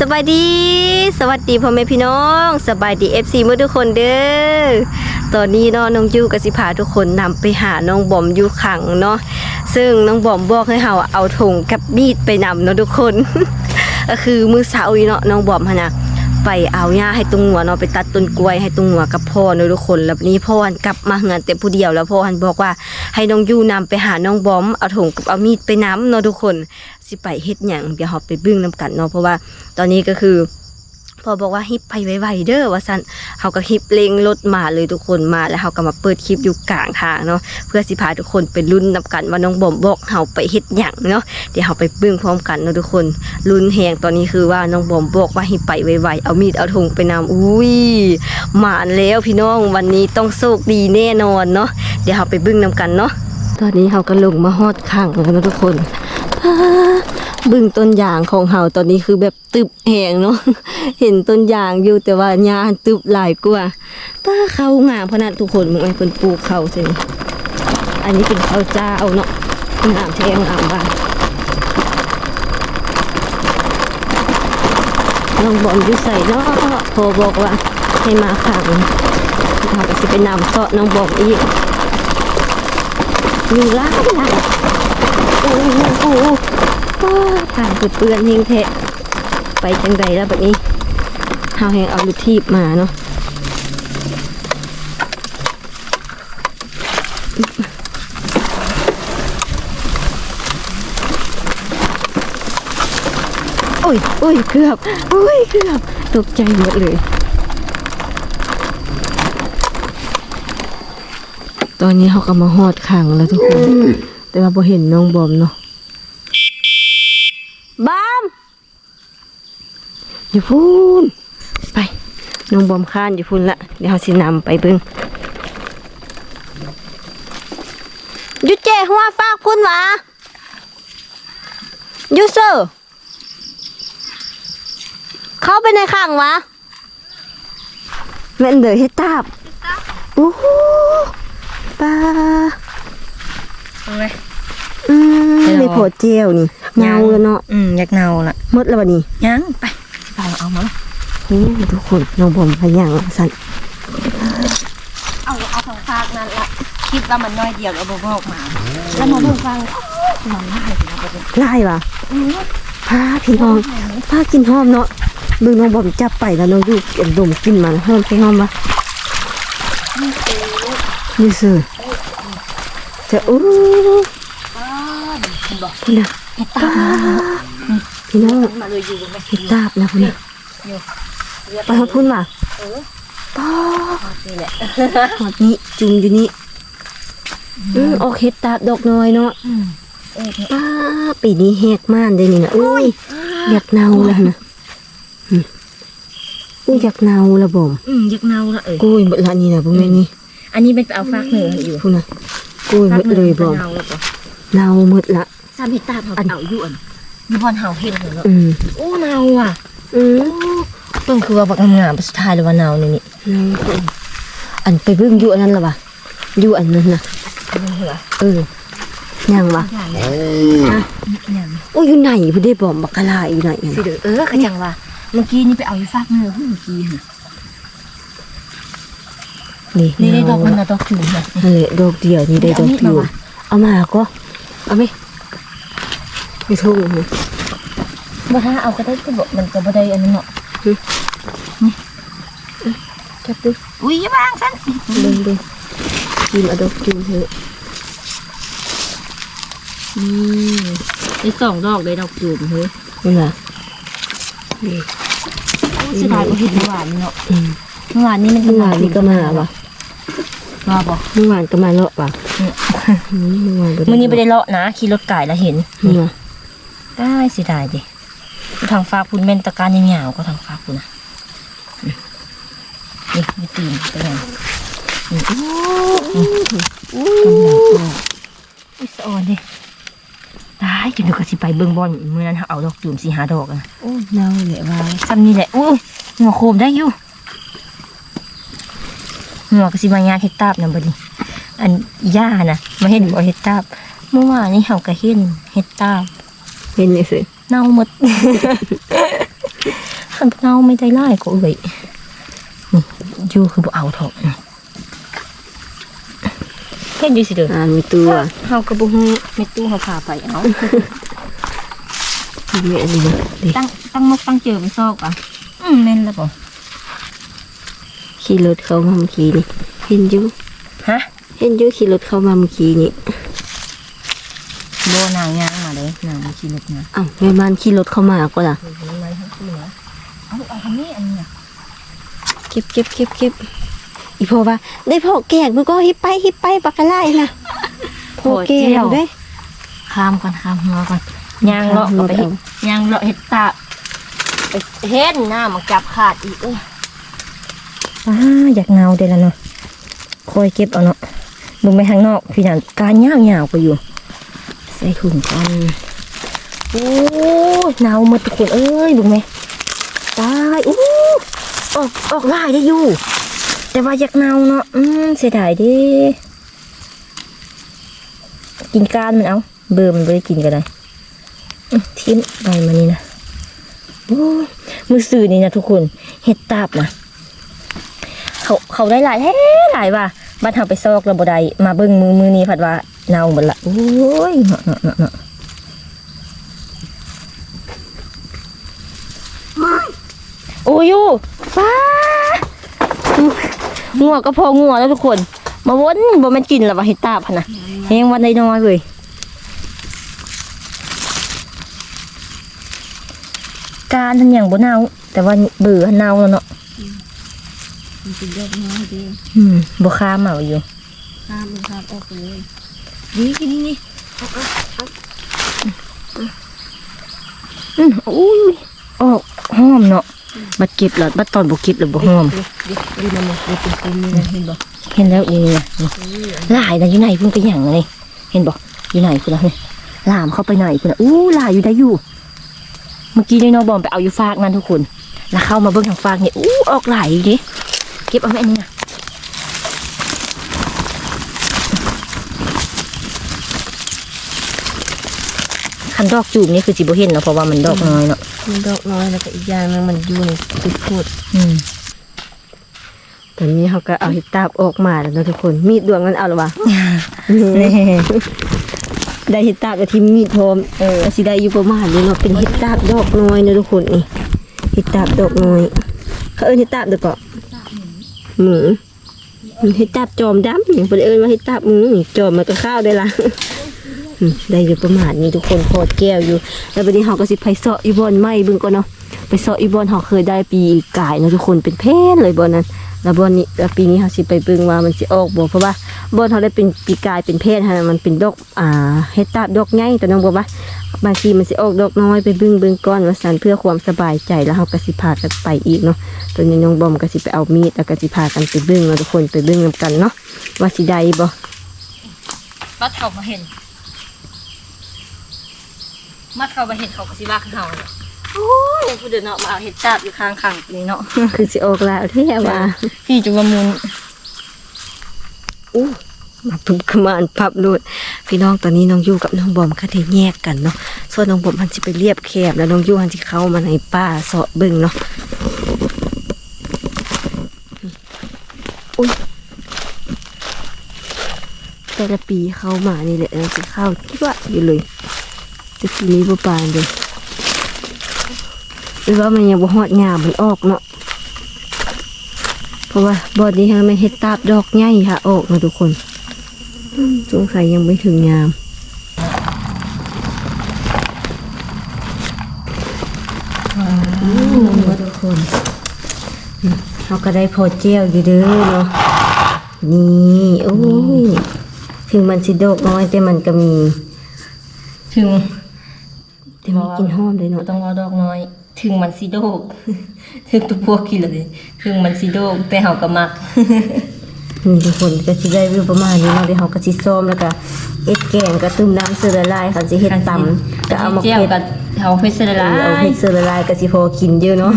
สบายดี สวัสดีพ่อแม่พี่น้องสบายดี FC เมื่อทุกคนเด้อตอนนี้เนาะน้องยูกับสิพาทุกคนนำไปหาน้องบอมอยู่ขังเนาะซึ่งน้องบอมบอกให้เฮาเอาถุงกับมีดไปนำเนาะทุกคน ก็คือมือเสาร์เนาะน้องบอมหนนะไปเอาหญ้าให้ตรงหัวเนาะไปตัดต้นกล้วยให้ตรงหัวกับพ่อเนาะทุกคนแล้วนี้พ่อหันกลับมาเฮือนแต่ผู้เดียวแล้วพ่อหันบอกว่าให้น้องยูนำไปหาน้องบอมเอาถุงกับเอามีดไปนำเนาะทุกคน สิไปเฮ็ดหยังเดี๋ยวเราไปเบึ้งนํกันเนาะเพราะว่าตอนนี้ก็คือพอบอกว่าฮิปไปไวๆเด้อว่าซั่นเฮาก็ฮิปเลงรถมาเลยทุกคนมาแล้วเฮาก็มาเปิดคลิปอยู่กลางทางเนาะเพื่อสิพาทุกคนไปลุ้นนํกันว่าน้องบอมบอกเฮาไปเฮ็ดหยังเนาะเดี๋ยวเฮาไปเบึ้งพร้อมกันเนาะทุกคนลุ้นแฮงตอนนี้คือว่าน้องบอมบอกว่าให้ไปไวๆเอามีดเอาธงไปนำอุ้ยหมานแล้วพี่น้องวันนี้ต้องโชคดีแน่นอนเนาะเดี๋ยวเฮาไปเบึ้งนํกันเนาะตอนนี้เฮาก็ลงมาฮอดข้างแล้วนะทุกคน บึงต้นยางของเฮาตอนนี้คือแบบตึบแหงเนาะเห็นต้นยางอยู่แต่ว่าหญ้าตึบหลายกว่าป้าเขางามเพราะนั้นทุกคนมึงไอ้เพิ่นปลูกเขาใช่อันนี้เป็นข้าวเจ้าเนาะงามแท้งามบ้านน้องบอมอยู่ใส่เนาะพอบอกว่าให้มาขังเราก็สิไปนำเสาะน้องบอมอีกอยู่ล่างล่าง โอ้โอ้โหโอ้ผ่านเปื้อนๆเฮงแทะไปจังใดแล้วแบบนี้เฮาแหงเอาลูกทีบมาเนาะโอ้ยโอ้ยเกือบโอ้ยเกือบตกใจหมดเลย ตอนนี้เขาก็มาหอดขังแล้วทุกคน แต่ว่าพอเห็นน้องบอมเนาะบอมอย่าพูนไปน้องบอมข้านอย่าพูนละเดี๋ยวเขาสินำไปเบิ่งอยุเจหัวฟากพุ่นหวะอยูเซอร์เข้าไปในขังวะแม่นเดยเฮ็ดตาบโอ้โหปลา ทำไมอืมไปรอในโผดเจียวนี่เงาแล้วเนาะอืมอยากเนาละหมดแล้วบัดนี้ยังไปไปเอามานี่ทุกคนน้องบอมพยังสั่นเอาเอาของฝากนั่นละคิดว่ามันน้อยเดียวแล้วบอกมา แล้วมาเบิ่งฟังมันน่าเลยนะประเด็นไล่ว่ะพาพี่น้องพากินหอมเนาะเบิ่งน้องบอมจับไปแล้วน้องอยู่เก็บดมกินมันหอมใช่หอมปะนี่สิ จะอู้พุ่นน่ะเห็ดตาพี่น้องมาเลยอยู่ไหมเห็ดตาบนะพุ่นน่ะไปหาพุ่นว่ะป้านี่แหละหอดนี้จุ่มอยู่นี่อืมออกเห็ดตาบดอกน้อยเนาะเออป้าปีนี้แหกม่านเลยนี่นะอุ้ยอยากเนาแล้วนะอืมอุ้ยอยากเนาละบ่มอืมอยากเนาละเออกุ้ยหมดละนี่นะบ่แม่นนี่อันนี้เป็นเอาฝากเหนืออยู่พุ่นน่ะ กุ้ยหมดเลยบ่มเนาแล้วก็เนาหมดละซ้ำเห็ดตาเขาเอาอยู่อันมีบอลเห่าเห็ดเหรออืมโอ้เนาอะอืมเพิ่งคือว่าบักงามๆสุดท้ายเลยว่าเนานี่นี่เนาอันไปเบิ่งอยู่อันนั้นล่ะวะอยู่อันนั้นน่ะเป็นเหรอเออยังวะอย่างโอ้ยอยู่ไหนพุ่นได้บ่มบักกะลาอยู่ไหนสิน่ะเด้อเออขจังว่าเมื่อกี้นี่ไปเอาอยู่ฝากเหนือเมื่อกี้ค่ะ นี่นี่ได้ดอกเามันนะดอกจุ่มนะนั่นแหละดอกเดียวนี่ได้ดอกเอามีดเดียวมาวะเอามาก็เอาไหมไม่ทุ่งเลยบ่ถ้าเอาก็ได้ก็บอกมันก็บ่ได้อันนั้นเนาะจับดูอุ้ยอย่าบางซั่นเบิ่งดูกินเอาดอกกินเถอะอืมได้สองดอกเลยดอกจุ่มเฮ้ยนี่ล่ะนี่เสียดายบ่เห็นเมื่อวานนี่เนาะอืมเมื่อวานนี้มันเมื่อวานนี่ก็มาว่ะ มาบ่เมื่อวานก็มาเลาะว่ะเนี่ยอืมเมื่อวานก็มื้อนี้บ่ได้เลาะนะขี่รถไก่แล้วเห็นนี่ว่ะได้เสียดายดิทางฟ้าคุณแม่นตะการยาวๆก็ทางฟ้าคุณนะอืมนี่มีตีนเป็นไงนี่อู้อู้กำลังออกอุ้ยสะออนดิตายจนเดี๋ยวก็สิไปเบิ่งบอลมื้อนั้นเอาดอกจุ่มสิหาดอกอะโอ้ยเน่าเลยว่าซ้ำนี่แหละอู้หัวโคมได้อยู่ หัวก็สิมายาเฮ็ดตาบนะบัดนี้ อันย่านะมาเห็นบ่เฮ็ดตาบเมื่อวานนี้เฮาก็เห็นเฮ็ดตาบเห็นนี่สิเน่าหมดคันเงาไม่ใจร้ายก็เอ่ยนี่อยู่คือบ่เอาเถอะเฮ็ดอยู่สิเด้ออ่านมีตัวเฮาก็บ่ฮู้แม่ตู้เฮาพาไปเอามีอันนี้นะดิตั้งตั้งมกตั้งเจอไปซอกอะอืมแม่นแล้วบ่ ขี่รถเข้ามาเมื่อกี้นี่เห็นอยู่ฮะเห็นอยู่ขี่รถเข้ามาเมื่อกี้นี่บ่นางย่างมาเลยนางบ่ขี่รถมาอ้าวแม่บ้านขี่รถเข้ามาก็ล่ะมันมาทั้งคู่นะเอาเอาอันนี้อันนี้น่ะเก็บเก็บเก็บเก็บอีพ่อว่าได้พ่อแกกมึงก็ฮิปไปฮิปไปปากกะไล่นะพ่อแกกเด้ข้ามก่อนข้ามหัวก่อนย่างเลาะก็ไปเฮ็ดย่างเลาะเฮ็ดตาไปเฮ็ดหน้ามันจับขาดอีกเอ้ย อ้าอยากเงาเด้แล้วเนาะคอยเก็บเอาเนาะลงไปข้างนอกพี่นันการยาวๆไปอยู่ ใส่ถุงกันโอ้ยหนาวหมดทุกคนเอ้ยบุงไหมตายอู้ออกออกลายได้อยู่ แต่ว่าอยากหนาเนาะอืมเสียดายดิกินก้านมันเอา เบอร์มันไม่ได้กินก็ได้อื้อทิ้งใบมันนี่นะโอ้มือสื่อนี่นะทุกคนเห็ดตาบนะ เขาเขาได้หลายแท้หลายว่ะบ้านเขาไปซอกระบไดมาเบิ่งมือมือนี้ผัดว่าเน่าหมดละโอ้ยเนาะเนาะเนาะโอ้ยอยู่ป้างัวก็พองัวแล้วทุกคน มาวนบ่แม่นกินแล้วว่าเห็ดตาพะนะแหงวันใดน้อยเลยการทันอย่างบ่เน่าแต่ว่าเบื่อเน่าแล้วเนาะ มันเป็นยอดน้อยดีอืมบ่ค้ามเอาอยู่ข้ามข้ามออกเลยนี่นี่นี่อืมอุ้ยออกหอมเนาะบัดเก็บแล้วบัดตอนบ่เก็บแล้วบ่หอมดิดิดิมันมันเป็นเป็นนี่นะเห็นบ่เห็นแล้วนี่ไงนี่หลายนะอยู่ไหนเพิ่งไปหยังอะนี่เห็นบ่อยู่ไหนพุ่นน่ะนี่ลามเข้าไปไหนพุ่นน่ะอู้หลายอยู่ได้อยู่ เมื่อกี้นี่น้องบอมไปเอาอยู่ฟากนั่นทุกคน แล้วเข้ามาเบิ่งทางฟากนี่อู้ออกหลายอยู่ดิเก็บเอาแม่อันนี้นะคันดอกจูบนี่คือสิบ่เห็นเนาะเพราะว่ามันดอกน้อยเนาะมันดอกน้อยแล้วก็อีกอย่างนึงมันอยู่ในจุดพูดอืมตอนนี้เขาก็เอาเห็ดตาบออกมาแล้วนะทุกคน มีดดวงนั้นเอาหรือวะนี่ได้เห็ดตาบกับที่มีดพร้อมเออสิได้อยู่ประมาณนี้เนาะเป็นเห็ดตาบดอกน้อยนะทุกคนนี่เห็ดตาบดอกน้อยเขาเอิ้นเห็ดตาบเด้อเกาะ หมูเห็ดตาบจอมดำอย่างเพิ่นเอิ้นว่าเห็ดตาบหมูนี่จอมมันก็ข้าวได้ละได้อยู่ประมาณนี้ทุกคนโคดแก้วอยู่ แล้ววันนี้เขาก็สิไปเสาะอีบอนไม้เบิ่งก่อนเนาะไปเสาะอีบอนเขาเคยได้ปีกายเนาะทุกคนเป็นเพนเลยบอนนั้น แล้วบอนนี้แล้วปีนี้เขาสิไปเบิ่งว่ามันสิออกบ่เพราะว่าบอนเขาได้เป็นปีกายเป็นเพศฮะมันเป็นดอกอ่าเฮ็ดตาบดอกใหญ่แต่น้องบอกว่าบางทีมันสิออกดอกน้อยไปเบิ่งเบิ่งก่อนว่าสันเพื่อความสบายใจแล้วเขาก็สิพากันไปอีกเนาะตอนนี้น้องบอมก็สิไปเอามีดแล้วก็สิพากันไปเบิ่งเนาทุกคนไปเบิ่งกันเนาะว่าสิได้บ่มาเข้ามาเห็นมาเข้ามาเห็นเขาก็สิว่าเขาเนา โอ้ยผู้เดินเนาะมาเอาเห็ดจับอยู่ข้างขังนี่เนาะคือสิออกแล้วแท้ว่าพี่จุลมุนอู้มาปุ๊บขมานพับโลดพี่น้องตอนนี้น้องยู่กับน้องบอมก็ได้แยกกันเนาะส่วนน้องบอมมันสิไปเรียบแคบแล้วน้องยู่มันสิเข้ามาในป่าเสาะเบิ่งเนาะอุ้ยแต่ละปีเข้ามานี่แหละเราสิเข้าคิดว่าอยู่เลยแต่ปีนี้บ่ปานเลย หรือว่ามันยังบ่ฮอดงามมันออกเนาะเพราะว่าบอดนี้ฮะมันเฮ็ดตาบดอกใหญ่ค่ะออกมาทุกคนอืมสงสัยยังไม่ถึงยามอืมว่าทุกคนอืมเราก็ได้พอเจียวอยู่เด้อเนาะนี่โอ้ยถึงมันสิดอกน้อยแต่มันก็มี ถึงแต่มันกินหอมเลยบ่เนาะต้องรอดอกน้อย ถึงมันสิโดก ถึงตัวพวกกินเลยถึงมันสิโดกแต่เฮาก็มักนี่ทุกคนก็สิได้วิวประมาณนี้เนาะเดี๋ยวเขาก็สิซ้อมแล้วก็เอ็ดแกงก็ตุ้มน้ำเสือละลายเขาสิเฮ็ดตำก็เอามาเจียวเฮ็ดกับเฮาเฮ็ดเสร็จเอแล้วอเอาเฮ็ดเสือละลายก็สิพอกินเยอะเนาะ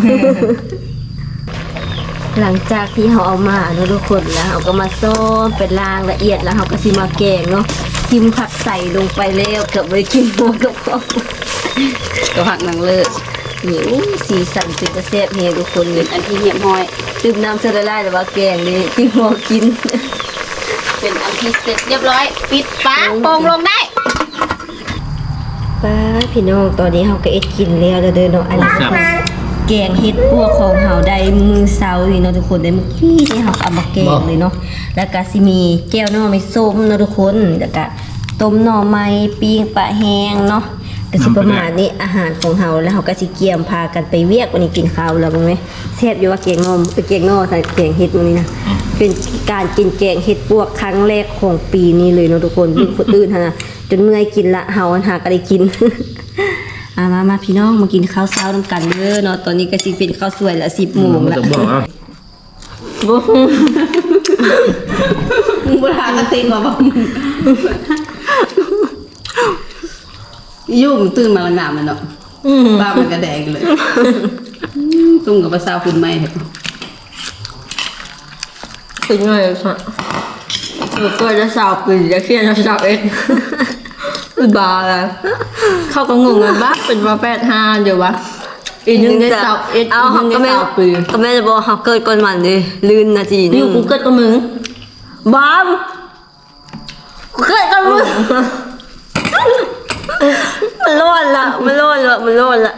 หลังจากที่เขาเอามาเนาะทุกคนแล้วเขาก็มาซ้อมเป็นล้างละเอียดแล้วเขาก็สิมาแกงเนาะทิมผักใส่ลงไปแล้วเกือบไปกินหมดกับเขาก็หักนางเลิศ นี่อู้สีสันเป็นจะแซ่บเฮทุกคนเลยอันที่เหี่ยมห้อยตื่มน้ำเสละลายแต่ว่าแกงนี่กินหัวกิน เป็นอันที่เสร็จเรียบร้อย ปิดฝาโป่งลงได้ป้าพี่น้องตอนนี้เฮาก็เอ็ดกินแล้วเด้อเด้อเนาะอันนี้ก็คือแกงเฮ็ดพวกของเฮาได้มือเช้านี่เนาะทุกคนได้เมื่อกี้ที่เฮาเอามาแกงเลยเนาะแล้วก็สิมีแก้วหน่อไม้ส้มเนาะทุกคนแล้วก็ต้มหน่อไม้ปิ้งปลาแห้งเนาะ ก็สิประมาณนี้อาหารของเฮาแล้วเฮาก็สิเกียมพากันไปเวียกวันนี้กินข้าวแล้วบ้างไหมแซ่บอยู่ว่าแกงนมไปแกงนอใส่แกงเฮ็ดมื้อนี้นะเป็นการกินแกงเฮ็ดพวกครั้งแรกของปีนี้เลยเนาะทุกคนมีคนอื่นหั่นน่ะจนเมื่อยกินละเฮาอันหาก็ได้กินอามามาพี่น้องมากินข้าวเช้าน้ำกันเด้อเนาะตอนนี้ก็สิเป็นข้าวสวยละสิบโมงละจะบอกอะบ่มึงบุทากระติกมาบอก ยุ่งตื่นมาละงามมันเนาะบ้ามันกระแดงเลยอืมตุ้งกับภาษาคุณไม่เหรอเป็นไงค่ะหนูก็จะสาวปีจะเครียดจะสาวเอ็ดบาแล้วเขาก็งงกันบ้าเป็นว่าแปดห้าเดี๋ยววะอีกนึงได้สาวเอ็ดเอาอีกเขานึงก็ได้แม่สาวปีก็แม่จะบอกเขาเกิดก่อนมันดิลื่นนาทีอนึยู่งกูเกิดกับมึงบ้ามกูเกิดก่อนมึง มันร้อนละมันร้อนละมันร้อนละ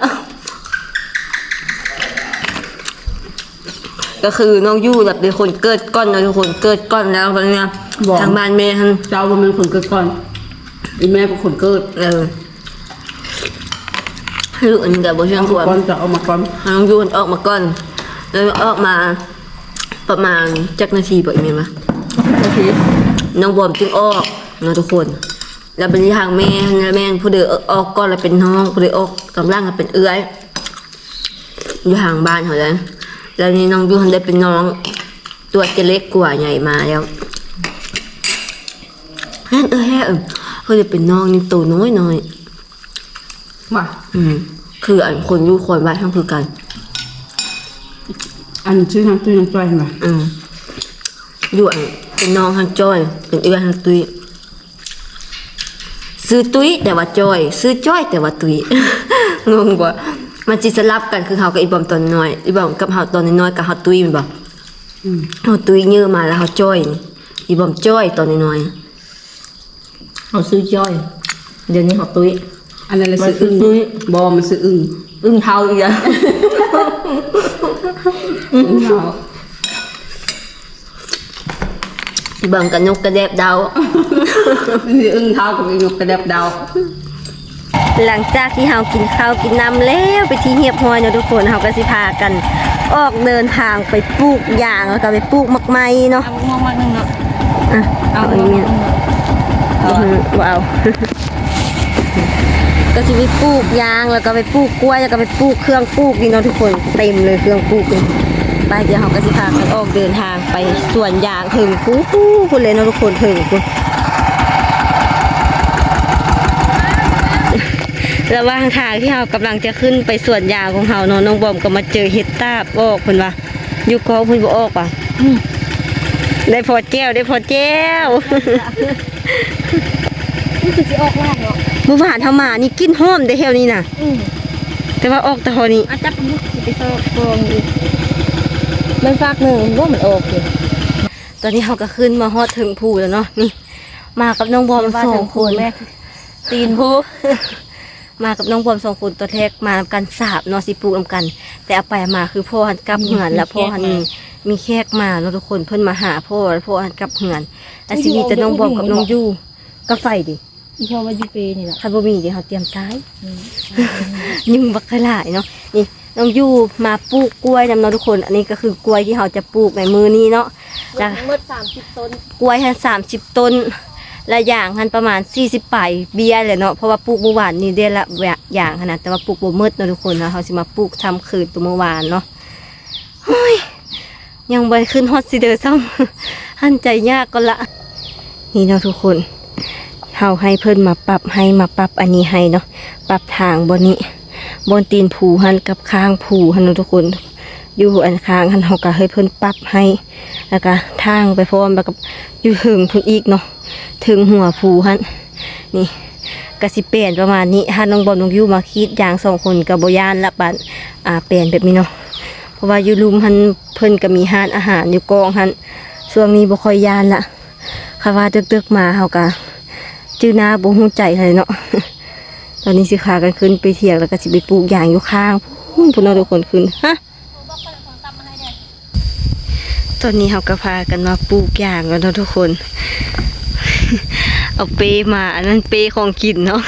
ก็คือน้องยู่แบบเป็นคนเกิดก้อนนะทุกคนเกิดก้อนแล้วตอนเนี้ยทางบ้านแม่ท่านเจ้าว่ามันคนเกิดก่อนอีแม่เป็นคนเกิดเออให้ลูกอันนี้กับบเชียงขวก่อนจะเอามาก่อนน้องยูนออกมาก่อน แล้วออกมาประมาณจักนาทีบ่อยไหมวะโอเคน้องบอมจึงออกเนาะทุกคน แล้วเป็นทางแม่แล้วแม่ผู้เดือออกก่อนแล้วเป็นน้องผู้เดือออกกำลังก็เป็นเอื้อยอยู่ห่างบ้านเขาแล้วแล้วนี่น้องยูนได้เป็นน้อง ตัวจะเล็กกว่าใหญ่มาแล้วแฮ่เออแฮ่เออเขาจะเป็นน้องนี่ตัวน้อยน้อยๆว่าอืมคืออันคนอยู่คนบ้านทั้งคือกัน อันชื่อทางตื้อทางจ้อยมาอืมอยู่อันเป็นน้องทางจ้อย เป็นเอื้อทางตุย ซื้อตุยแต่ว่าจ้อย ซื้อจ้อยแต่ว่าตุยงงบ่มันจิสลับกันคือเฮากับอีบอมตอนน้อยอีบอมกับเฮาตอนน้อยๆกับเฮาตุยแมันบ่อืมเฮาตุยเยอะมาแล้วเฮาจ้อยนี่อีบอมจ้อยตอนน้อยเขาซื้อจ้อย เดี๋ยวนี้เขาตุ้ยอันนั้นเลยซื้อมันคืออึ้งตุ้ยบอมันซื้ออึ้งอึ้งเท้าอีกอะอึ้งเอา ๆอีบอมกับนกกระแดบดาวนี่อึ้งเท้ากับอึ้งกระดับดาวหลังจากที่เฮากินข้าวกินน้ำแล้วไปที่เหียบห้อยเนาะทุกคนเฮาก็สิพากัน ออกเดินทางไปปลูกยางแล้วก็ไปปลูกมักไม้เนาะเอามองมาหนึ่งเนาะอะเอาอันนี้อือหือว้าวก็สิไปปลูกยางแล้วก็ไปปลูกกล้วยแล้วก็ไปปลูกเครื่องปลูกนี่เนาะทุกคนเต็มเลยเครื่องปลูกนี่ ไปเดี๋ยวเฮาก็สิพากันออกเดินทางไปสวนยางถึงปู้คุณเลยเนาะทุกคนถึงคุณระหว่างทางที่เรากำลังจะขึ้นไปสวนยางของเราเนาะน้องบอมก็มาเจอเห็ดตาบออกเพิ่นว่าอยู่กองเพิ่นบ่ออกว่ะได้พอแก้วได้พอแก้วนี่คือสิออกล่างเนาะเมื่อวานเฮามานี่กินหอมได้แถวนี้น่ะอืมแต่ว่าออกแต่เทอนี้อาจับมุกสิไปซอกกองอีก มันฝากหนึ่งว่ามันออกอยู่ตอนนี้เราก็ขึ้นมาฮอดถึงภูแล้วเนาะนี่มากับน้องบอมสองคนแม่ตีนภูมากับน้องบอมสองคนตัวแทกมานำกันสาบเนาะสิปลูกนำกัน แต่เอาไปเอามาคือพ่อหันกลับเหือนแล้วพ่อหันมีแขกมาเนาะทุกคนเพิ่นมาหาพ่อแล้วพ่อหันกลับเหือนแล้วสิมีแต่น้องบอมกับน้องยู่ก็ไฟดิอีพ่อว่ายูเปนี่แหละถ้าบ่มีเดี๋ยวเขาเตรียมตายยุ่งบักกะหลายเนาะนี่ น้องยู่มาปลูกกล้วยนำเนาะทุกคน อันนี้ก็คือกล้วยที่เขาจะปลูกในมือนี้เนาะแล้วเมื่อสามสิบต้นกล้วยหันสามสิบต้นและอย่างหันประมาณสี่สิบปลายเบี้ยเลยเนาะเพราะว่าปลูกเมื่อวานนี่ได้ละอย่างขนาดแต่ว่าปลูกบ่มืดเนาะทุกคนนะเขาสิมาปลูกทำคืนตัวเมื่อวานเนาะเฮ้ยยังบ่ขึ้นฮอตสิเดอร์ซ้ำหันใจยากก็ละ นี่เนาะทุกคนเฮาให้เพิ่นมาปรับให้มาปรับอันนี้ให้เนาะปรับทางบนนี้ บนตีนผูหันกับข้างผูหันทุกคน อยู่อันข้างหันเฮาก็ให้เพิ่นปรับให้แล้วก็ทางไปพร้อมแล้วกับอยู่ถึงพุ่นอีกเนาะถึงหัวผูหันนี่กสิเปลี่ยนประมาณนี้ถ้าน้องบอลน้องยูมาคิดอย่างสองคนกับโบยานละบันอ่าเปลี่ยนแบบนี้เนาะเพราะว่าอยู่ลุมหันเพิ่นก็มีหานอาหารอยู่กองหันช่วงนี้บ่ค่อยยานละคาว่าตึกๆมาเฮาก็จื้อหน้าบ่ฮู้ใจเลยเนาะ ตอนนี้สิพากันขึ้นไปเที่ยงแล้วก็สิไปปลูกยางอยู่ข้างพุ่นพุ่นเอาทุกคนขึ้นฮะตอนนี้เฮาก็พากันมาปลูกยางกันนะทุกคน เอาเปมาอันนั้นเปของกินเนาะ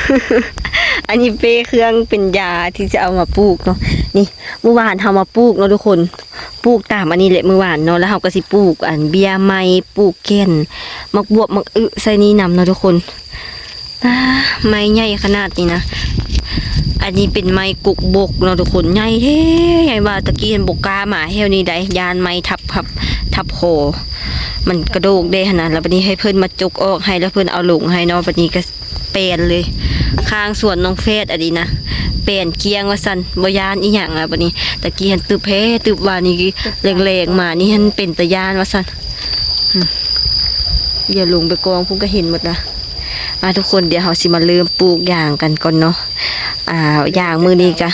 อันนี้เปเครื่องเป็นยาที่จะเอามาปลูกเนาะนี่เมื่อวานเฮามาปลูกเนาะทุกคนปลูกตามอันนี้แหละเมื่อวานเนาะแล้วเฮาก็สิปลูกอันเบียร์ไม้ปลูกแก่นมักบวบมักอึใส่นี่นำเนาะทุกคน ไม้ใหญ่ขนาดนี้นะ อันนี้เป็นไม้กุกบกเนาะทุกคนใหญ่แท้ใหญ่ว่าตะกี้เห็นบกกาหมาเฮวนี่ได้ยานไม้ทับทับทับคมันกระโดกได้ขนาดแล้วบัดนี้ให้เพิ่อนมาจุกออกให้แล้วเพิ่อนเอาลงให้เนาะบัดนี้ก็เปลี่ยนเลยข้างส่วนน้องเฟสอันนี้นะเปลี่ยนเกียงว่าซั่นบยานอีหยังอะบัดนี้ตะกี้เห็นตึบแพ้ตึบวานี่แรงๆมานี่เห็นเป็นตะยานว่าซั่นอย่าลงไปกองพุ่นก็เห็นหมดละ อะทุกคนเดี๋ยวเราสิมาเริ่มปลูกยางกันก่อนเนาะอ่าอย่างมือนี้ก็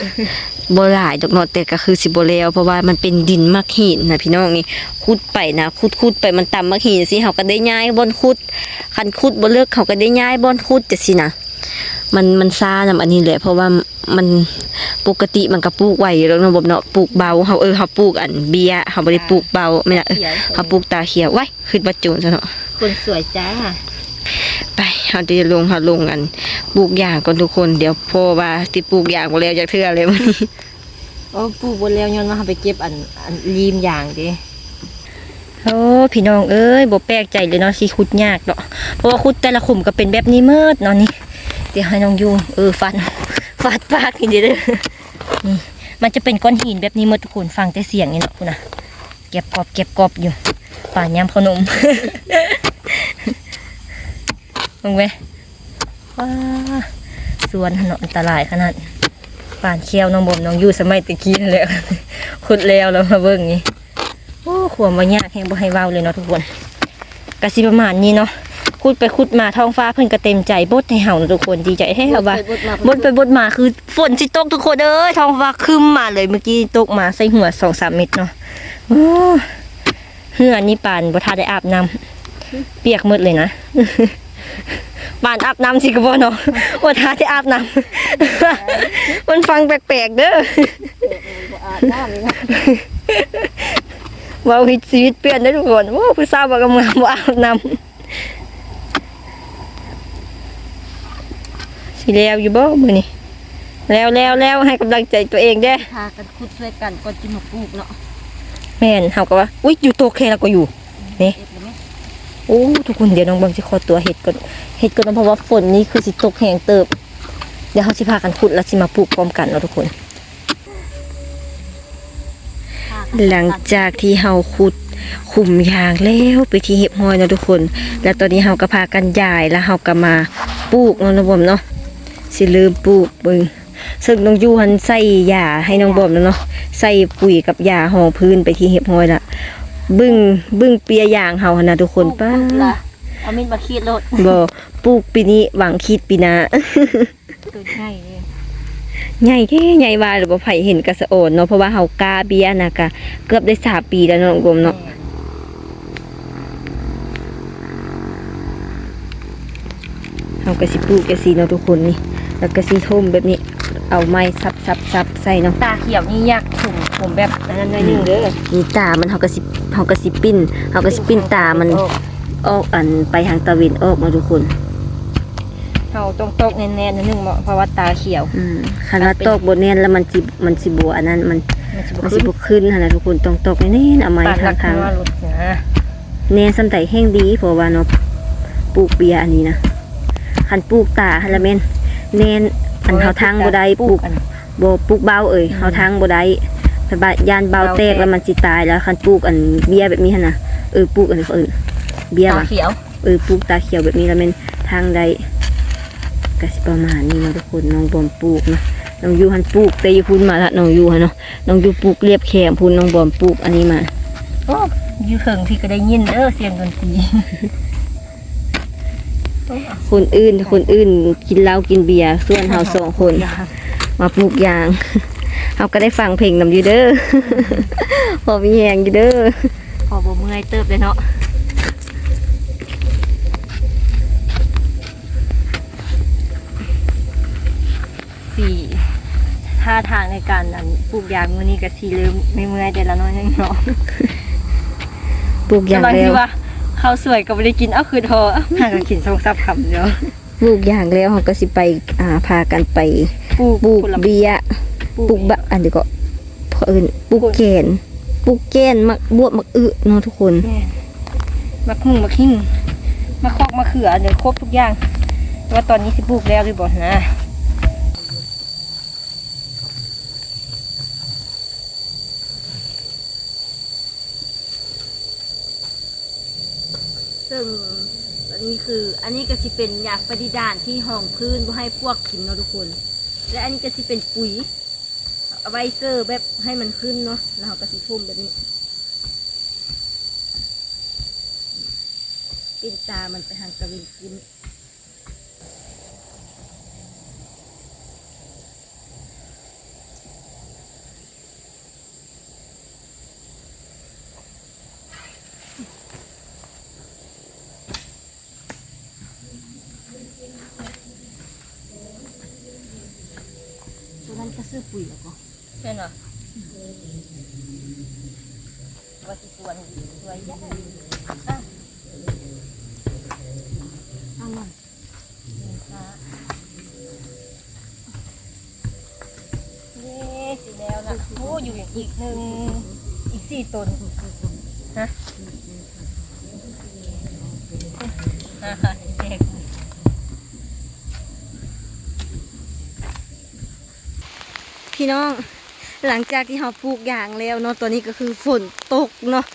บ่หลายดอกเนาะแต่ก็คือสิบ่แล้วเพราะว่ามันเป็นดินมักหินนะพี่น้องนี่ขุดไปนะขุดขุดไปมันต่ำมักหินสิเฮาก็ได้ย้ายบอนขุดคันขุดบ่เลิกเขาก็ได้ย้ายบอนขุดจังซี่นะมันมันซ่านำอันนี้แหละเพราะว่ามันปกติมันก็ปลูกไว้อยู่แล้วเนาะบ่เนาะปลูกเบาเฮาเออเฮาปลูกอันเบียร์เฮาบ่ได้ปลูกเบาแม่นล่ะเออเฮาปลูกตาเขียวไว้ขึ้นบ่จูนซะเนาะคนสวยจ้าไป เราจะลงเราลงกันปลูกยางก่อนทุกคน เดี๋ยวพ่อว่าที่ปลูกยางหมดแล้วจากเทื่อเลยวันนี้โอ้ปลูกบนแล้วย้อนมาหาไปเก็บอันอันรีมอย่างดิโอ้พี่น้องเอ้ยบ่แปลกใจเลยเนาะที่ขุดยากเนาะเพราะว่าขุดแต่ละขุมก็เป็นแบบนี้เมิดเนาะนี่เดี๋ยวให้น้องยูเออฟันฟาดปากนี่เด้อนี่มันจะเป็นก้อนหินแบบนี้เมิดทุกคนฟังแต่เสียงนี่เนาะคุณนะเก็บกรอบเก็บกรอบอยู่ป่านยำขนม มองไหมว้าสวนเนาะอันตรายขนาดป่านเคี้ยวน้องบอมน้องอยู่สมัยตะกี้นั่นแหละขุดแล้วแล้วมาเบิ่งนี่โอ้ขวมบ่ยากแฮงบ่ให้เว้าเลยเนาะทุกคนกะสิประมาณนี้เนาะขุดไปขุดมาท้องฟ้าเพิ่นก็เต็มใจบดให้เฮาเนาะทุกคนดีใจให้เฮาว่าบดไปบดมาคือฝนสิตกทุกคนเอ้ยท้องฟ้าครึ้มมาเลยเมื่อกี้ตกมาใส่หัว2-3เม็ดเนาะโอ้เหือนี่ปานบ่ทันได้อาบน้ำเปียกหมดเลยนะ ปานอาบน้ำสิกบ่เนาะบ่ทันได้อาบน้ำมันฟังแปลกๆเด้อเว่าชีวิตเปลี่ยนได้อทุกคนโอ้ผู้สาวบ่กำงามบ่อาบน้ำสิแล้วอยู่บ่มื้อนี้แล้วแล้วแล้วให้กำลังใจตัวเองเด้อพากันขุดช่วยกันก่อนจะมาปลูกเนาะแม่นเฮาก็ว่า อุ้ยอยู่โตเคแล้วก็อยู่นี่ โอ้ทุกคนเดี๋ยวน้องบังสิขอตัวเฮ็ดก่อนเฮ็ดก่อนเพราะว่าฝนนี่คือสิตกแห้งเติบ เดี๋ยวเฮาสิพากันขุดแล้วสิมาปลูกพร้อมกันเนาะทุกคน หลังจากที่เฮาขุดขุมยางแล้วไปที่เห็บหอยเนาะทุกคน แล้วตอนนี้เฮาก็พากันย้ายแล้วเฮาก็มาปลูกเนาะน้องบอมเนาะสิลืมปลูกเบิ่งซึ่งน้องยูหันใส่หญ้าให้น้องบอมแล้วเนาะใส่ปุ๋ยกับหญ้าห่อพื้นไปที่เห็บหอยละ บึ้งบึ้งเปียยางเฮาหั่นนะทุกคนป้าเอามีดมาขีดรถบ่ปลูกปีนี้หวังคิดปีหน้าตัวง่ายเลยใหญ่แค่ใหญ่ว่าหรือว่าไผเห็นกระสะโอนเนาะเพราะว่าเฮากาเบียนะกะเกือบได้สามปีแล้วเนาะน้องบอมเนาะเอากระสิปลูกกระสีเนาะทุกคนนี่แล้วกระสีท่มแบบนี้ เอาไม้ซับซับซับใส่เนาะตาเขียวนี่ยากผมผมแบบนั้นหน่อยหนึงเด้อนี่ตา มันเขากระสิเขากระสิปิ้นเขากระสิปิ้นตา มันออกอันไปทางตะวันออกมาทุกคน เฮาต้องตกแน่นๆนิดนึงเพราะว่าตาเขียว อืมคันว่าตอกบนเนียนแล้วมันสิมันสิบัวอันนั้นมันมันสิบ่มันขึ้สินบขึ้นหั่นนะทุกคนต้องตอกแน่ๆเอาไม้ปานทารังกทางว่ารถนะแน่สำไตแห้งดีเพราะว่าเนาะปลูกเบียร์อันนี้นะคันปลูกตาฮันละแม่นแน่น อันเขาทางบ่ได้ปลูกอันบ่ปลูกเบาเอ่ยเขาทางบ่ได้แต่บาดยานเบาแตกแล้วมันสิตายแล้วคันปลูกอันเบียร์แบบนี้หั่นน่ะเออปลูกอันนี้เขาเอิ้นเบียร์ตาว่ะเขียวเออปลูกตาเขียวแบบนี้แล้วแม่นทางใดก็สิประมาณนี้เนาะทุกคนน้องบอมปลูกเนาะน้องยูหันปลูกแต่อยู่พุ่นมาละน้องยูหันเนาะน้องยูปลูกเรียบแคมพุ่นน้องบอมปลูกอันนี้มาโอ้อยู่เถิงพี่ก็ได้ยินเด้อเสียงดนตรี คนอื่นคนอื่นกินเหล้ากินเบียร์ส่วนเฮาสองคน มาปลูกยางเฮาก็ได้ฟังเพลงนำอยู่เด้อพอมีแหงอยู่เด้อพอบ่เมื่อยเติบเลยเนาะสี่ท่าทางในการนั้นปลูกยางมื้อนี้ก็สิเริ่มไม่เมื่อยแต่ละน้อยยังเนาะปลูกยางบางแล้ทีวว่า ข้าวสวยก็ไม่ได้กินเอาคือทอห่างกันกินสองซับคำเดียวปลูกยางแล้วเขาก็สิไปอ่าพากันไปปลูกปลูกผลไม้เบียร์ปลูกบะอันเดียวก็เพอเอินปลูกแกนปลูกแกนมักบวบมักอึเนาะทุกคนแม่นมะหุ่งมะขิงมะคอกมะเขือเดี๋ยวครบทุกอย่างแต่ว่าตอนนี้สิปลูกแล้วหรือบ่นะ ซึ่งอันนี้ คือ อันนี้ก็สิเป็นยาปฏิดานที่ห้องพื้นบ่ให้พวกกินเนาะทุกคน และอันนี้ก็สิเป็นปุ๋ยเอาไว้เซอร์แบบให้มันขึ้นเนาะแล้วเราก็สิทุ่มแบบนี้กินตามันไปทางกระวินกิน ตัวนั้นก็ซื้อปุ๋ยแล้วก็ ใช่เนาะ ว่าสิสวนสวยใหญ่เอามันค่ะเย้สิแล้วนะโอ้อยู่อีกหนึ่งอีกสี่ตนฮะอ่าฮะเด็กพี่น้อง หลังจากที่เราปลูกอย่างแล้วเนาะตัวนี้ก็คือฝนตกเนาะ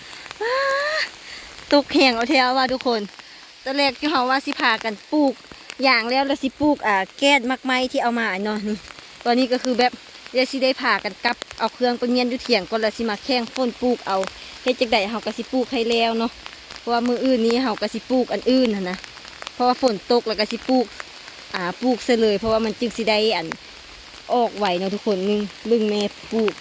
ตกแห้งเอาเทวว่าทุกคนตอนแรกที่เราว่าสิพากันปลูกอย่างแล้วแล้วสิปลูกอ่าแก้ดมักไม้ที่เอามาเนาะนี่ตอนนี้ก็คือแบบเดี๋ยวสิได้พากันกลับเอาเครื่องไปเงียนอยู่เถียงก่อนแล้วสิมาแข่งฝนปลูกเอาเฮ็ดจักไดเฮาก็สิปลูกให้แล้วเนาะเพราะว่ามืออื่นนี้เฮาก็สิปลูกอันอื่นนะนะเพราะว่าฝนตกแล้วก็สิปลูกอ่าปลูกซะเลย เพราะว่ามันจึงสิได้อัน ออกไหวเนาะทุกคนนึงบึงแม่ปลูก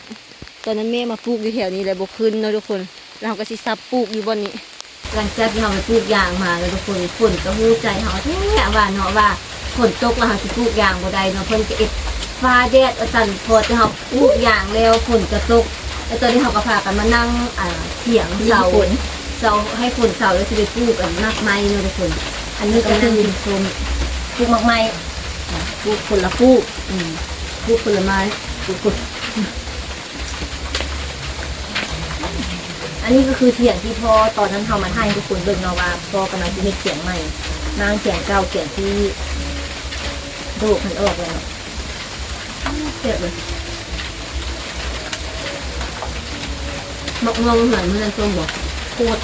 ตอนนั้นแม่มาปลูกอยู่แถวนี้เลยบกขึ้นเนาะทุกคนแล้วเราก็สิซับปลูกอยู่บนนี้หลังจากที่เราไปปลูกยางมาแล้วทุกคนฝนก็หูใจเขาแท้ว่าเนาะว่าฝนตกแล้วเราสิปลูกยางบ่ได้เนาะเพิ่นก็เอ็ดฟ้าแดดเอาสั่นพอที่เราปลูกยางแล้วฝนก็ตกแล้วตอนนี้เราก็พากันมานั่งอ่าเถียงเสาเสาให้ฝนเสาแล้วสิไปปลูกกันมากไม้เนาะทุกคน อันนี้ก็คือชมปลูกมากไม้ปลูกคนละปลูกอืม ปลูกผลไม้ปลูกผลอันนี้ก็คือเถียงที่พ่อตอนนั้นทำมาให้ทุกคนเบิ่งเนาะว่าพ่อกำลังจะเฮ็ดเถียงใหม่นางเถียงเก่าเถียงที่โดกมันออกแล้วเจ็บเลยมะม่วงเหมือนเมื่อนั้นส้มบอกโคตร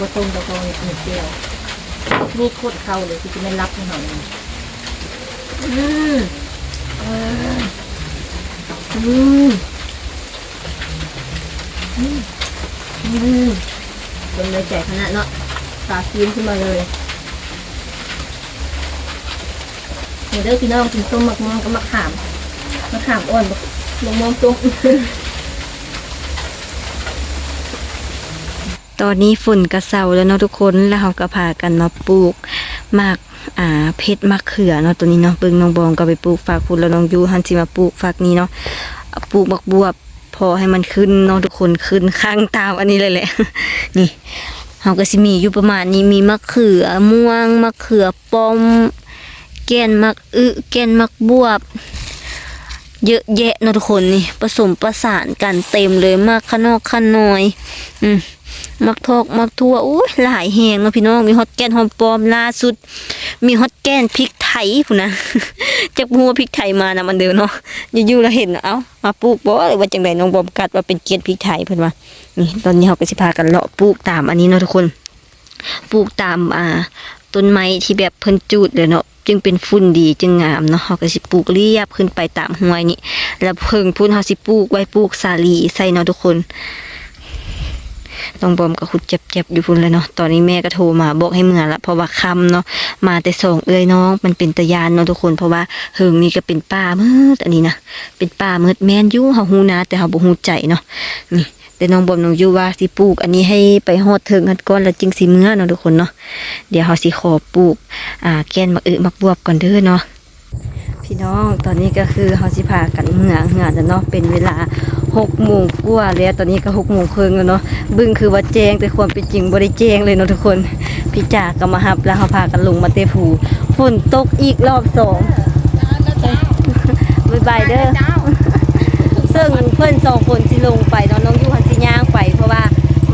บะต้มบะตองหนึ่งเดียวนี่โคตรเข้าเลยที่จะไม่รับให้เขาเลย อืมอืมอืมเป็นเลยใจขนาดเนาะตาฟิล์มขึ้นมาเลยเดี๋ยวเด้อพี่น้องกินต้มมะม่วงกับมะขามมะขามอ่อนมะม่วงต้มตอนนี้ฝุ่นกระเซาแล้วเนาะทุกคนแล้วเขาก็พากันมาปลูกหมาก อ่าเพชรมะเขือเนาะตัวนี้เนาะเบิ่งน้องบองก็ไปปลูกฝากคุณแล้วน้องยูหันสิมาปลูกฝากนี้เนาะปลูกบักบวบพอให้มันขึ้นเนาะทุกคนขึ้นข้างตามอันนี้เลยแหละนี่เฮาก็สิมีอยู่ประมาณนี้มีมะเขือม่วงมะเขือป้อมแกนมักอึแกนมักบวบ เยอะแยะนะทุกคนนี่ผสมประสานกันเต็มเลยมากขนอกขนอย อืมมักทอกมักทั่วอุ้ยหลายแหงนะพี่น้องมีฮอตแกนหอมปลอมล่าสุด มีฮอตแกนพริกไทยพุ่นนะจากพัวพริกไทยมานะมันเดียวเนาะอยู่ๆเราเห็นเอ้ามาปลูกบ่หรือว่าจังไดน้องบอมกัดว่าเป็นเกียนพริกไทยเพิ่นว่านี่ตอนนี้เราก็สิพากันเลาะปลูกตามอันนี้เนาะทุกคนปลูกตามอ่า ต้นไม้ที่แบบเพิ่นจูดเลยเนาะจึงเป็นฝุ่นดีจึงงามเนาะเขาก็สิปลูกเรียบขึ้นไปตามห้วยนี่แล้วเพิ่งพุ่นเขาสิปลูกไว้ปลูกสาลีใส่เนาะทุกคนน้องบอมก็ขุดเจ็บๆอยู่พุ่นเลยเนาะ ตอนนี้แม่ก็โทรมาบอกให้เมื่อละเพราะว่าคำเนาะ มาแต่สองเอ้ยน้อง มันเป็นตะยานเนาะทุกคน เพราะว่าเฮิงนี่ก็เป็นป่ามืดอันนี้นะ เป็นป่ามืดแม่นอยู่เฮาฮู้นะแต่เฮาบ่ฮู้ใจเนาะ นี่ แต่น้องบอมน้องยูว่าสิปลูก อันนี้ให้ไปฮอดเทิงกันก่อนแล้วจึงสิเมื่อเนาะทุกคนเนาะเดี๋ยวเฮาสิขอปลูกอ่าแกนมักอึมักบวบก่อนเด้อเนาะพี่น้องตอนนี้ก็คือเฮาสิพากันเมื่อเหือแล้วเนาะเป็นเวลา6โมงกว่าแล้วตอนนี้ก็6โมงครึ่งแล้วเนาะบึ้งคือว่าแจ้งแต่ความเป็นจริงบ่ได้แจ้งเลยเนาะทุกคน พี่จ่าก็มารับแล้วเฮาพากันลงมาเตภูฝนตกอีกรอบสองบ๊ายบายเด้อ ซึ่งเพิ่อนสองคนสิลงไปเนาะน้องอยู่หันสิย่างไป เพราะว่า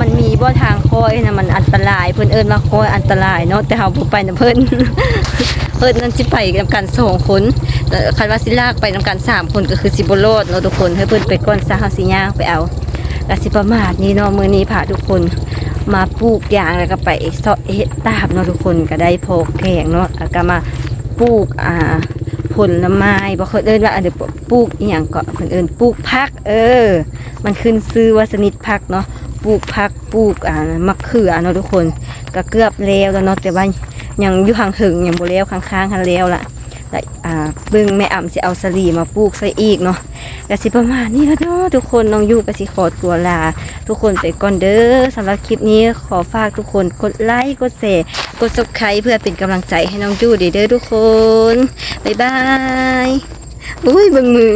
มันมีบ่ทางคอยนะมันอันตรายเพิ่อนเอิ้นว่าคอยอันตรายเนาะแต่เฮาบ่ไปนะเพิ่อนเพิ่อนนั่นสิไปนำกันสองคนคันว่าสิลากไปนำกันสามคนก็คือสิบ่รอดเนาะทุกคนให้เพิ่อนไปก่อนซะเฮาสิย่างไปเอาก็สิประมาทนี้เนาะมื้อนี้พาทุกคนมาปลูกยางแล้วก็ไปเสาะเฮ็ดตาบเนาะทุกคนก็ได้พอแข่งเนาะแล้วก็มาปลูกอ่า ผลไม้บ่เคนเอิญว่าอันเดียวปลูกอีหยังก็เพิ่นเอิ้นปลูกพัก เออ มันขึ้นซื้อว่าชนิทพักเนาะปลูกพักปลูกอ่ามะเขือเนาะทุกคนก็เกือบแล้วแล้วเนาะแต่ว่ายังอยู่ห่างถึงยังบ่แล้วข้างๆกันแล้วล่ะ แล้วอ่าเบิ่งแม่อ่ำสิเอาสลีมาปลูกใส่อีกเนาะก็สิประมาณนี้แล้วเนาะทุกคนน้องยูก็สิขอตัวลา ทุกคนไปก่อนเด้อสำหรับคลิปนี้ขอฝากทุกคนกดไลค์กดแชร์กด Subscribe เพื่อเป็นกำลังใจให้น้องยูเด้อทุกคนบ๊ายบายอุ้ยเบิ่งมือ